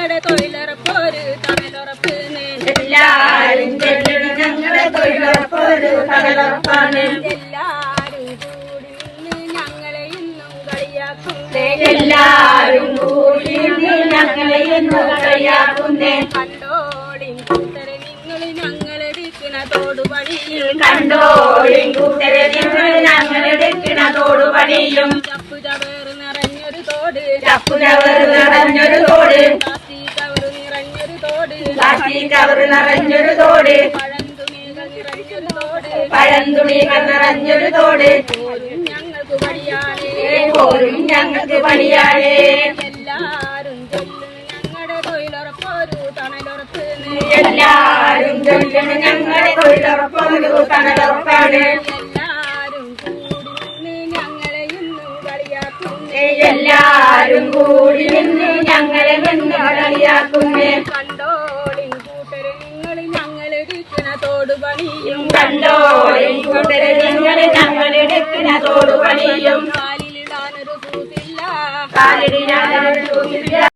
തൊഴിലുറപ്പൊരു തണലുറപ്പ് എല്ലാരും ചെല്ലണം ഞങ്ങളെ തൊഴിലുറപ്പൊരു കടലുറപ്പാണ് എല്ലാരും കൂടി നിന്ന് ഞങ്ങളെ ഇന്നും കളിയാക്കുന്നേ. എല്ലാരും കൂടി നിന്ന് ഞങ്ങളെ ഇന്നും കളിയാക്കുന്നേ. കണ്ടോളിൻ കൂട്ടരെ നിങ്ങൾ ഞങ്ങളെടുക്കണ തോടുപണിയും കണ്ടോളിൻ കൂട്ടരെ നിങ്ങൾ ഞങ്ങളെടുക്കണ തോടുപണിയും ചപ്പു ചവേറ് നിറഞ്ഞൊരു തോട്. ചപ്പുചവർ പ്ലാസ്റ്റിക് കവർ നിറഞ്ഞൊരു തോട്. പഴന്തുണികൾ നിറഞ്ഞൊരു തോട്. പോരും ഞങ്ങൾക്ക് പണിയാളേ. എല്ലാരും ചൊല്ലണം ഞങ്ങളെ തൊഴിലുറപ്പൊരു കടലുറപ്പാണ് എല്ലാരും കൂടി തോടുപണിയും കണ്ടോളിൻ കൂട്ടരെ നിങ്ങൾ ഞങ്ങളെടുക്കണ തോടുപണിയും കാലിലിടാനൊരു കൂട്ടില്ല